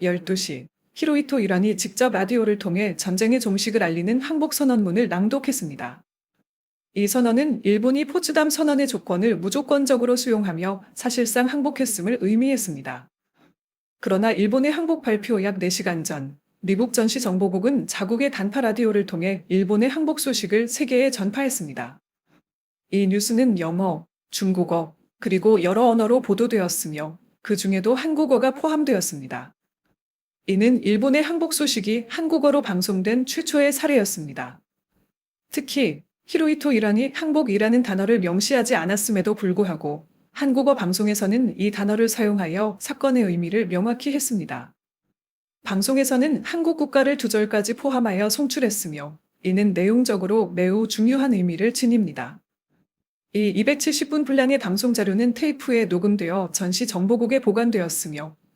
12시 히로이토 이란이 직접 라디오를 통해 전쟁의 종식을 알리는 항복 선언문을 낭독했습니다. 이 선언은 일본이 포츠담 선언의 조건을 무조건적으로 수용하며 사실상 항복했음을 의미했습니다. 그러나 일본의 항복 발표 약 4시간 전 미국 전시 정보국은 자국의 단파 라디오를 통해 일본의 항복 소식을 세계에 전파했습니다. 이 뉴스는 영어, 중국어, 그리고 여러 언어로 보도되었으며 그 중에도 한국어가 포함되었습니다. 이는 일본의 항복 소식이 한국어로 방송된 최초의 사례였습니다. 특히 히로이토 이란이 항복이라는 단어를 명시하지 않았음에도 불구하고 한국어 방송에서는 이 단어를 사용하여 사건의 의미를 명확히 했습니다. 방송에서는 한국 국가를 두 절까지 포함하여 송출했으며 이는 내용적으로 매우 중요한 의미를 지닙니다. 이 270분 분량의 방송 자료는 테이프에 녹음되어 전시 정보국에 보관되었으며